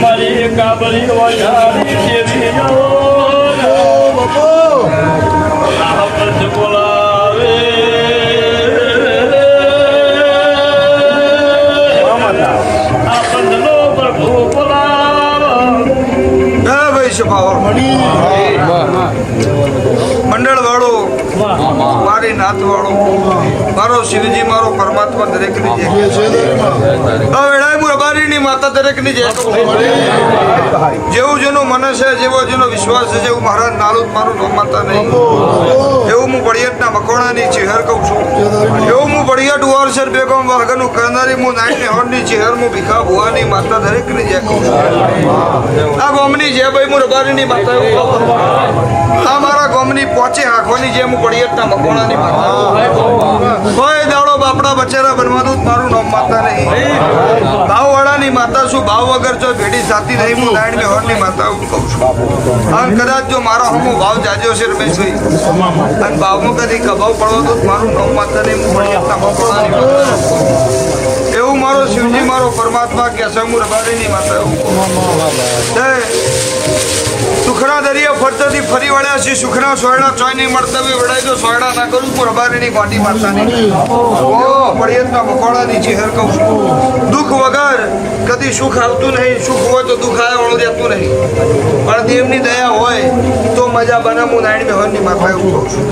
મારી કાબરી વધારી દેવી નો. આયુષ્ય મંડળ વાળો મારી નાથ વાળો મારો શિવજી મારો પરમાત્મા દરેકની જય વેળાએ અબારીની માતા દરેકની જય. જેવું જેનું મને છે, જેવો જેનો વિશ્વાસ છે, જેવું મહારાજ નાલું જ મારું નામ નહીં. એવું હું બળિયટના મકોણાની ચહેર કહું છું. એવું હું બળિયટ ઉવારસર બેગમ વર્ગનું કરનારી હું નાઈટની હોર્નની ચહેર હું ભીખા ભુવાની માતા દરેકની જે કહું આ ગોમની જે ભાઈ હું રબારીની માતા એવું આ મારા ગોમની પોચે હાંખવાની જે હું બળિયટના મકોણાની માતા ભાવ વગર જો ભેડી સાથી નહીં હું નારાયણ મેહોરની માતા હું કહું છું. કદાચ જો મારો હમો ભાવ જાજ્યો છે રમેશભાઈ. અને ભાવમાં કદી કભાવ પડવો તો મારું નવ માતા નહીં હું એવું મારો શિવજી, મારો પરમાત્મા કે છે હું રબારીની માતા એવું કહું સુખના દરિયા ફરતથી ફરી વળ્યા છે સુખના સોયડા ચોય નહીં મળતા બી વડાઈ જો સોયડા ના કરું હું ગોટી ગોંડી માતાની ઓ, પડિયતના મકોડાની ચહેર કહું છું. દુઃખ વગર કદી સુખ આવતું નહીં. સુખ હોય તો દુઃખ આવે, વળું રહેતું નહીં. પણ દેવની દયા હોય તો મજા બને હું નારાયણ મેહરની માતા એવું કહું છું.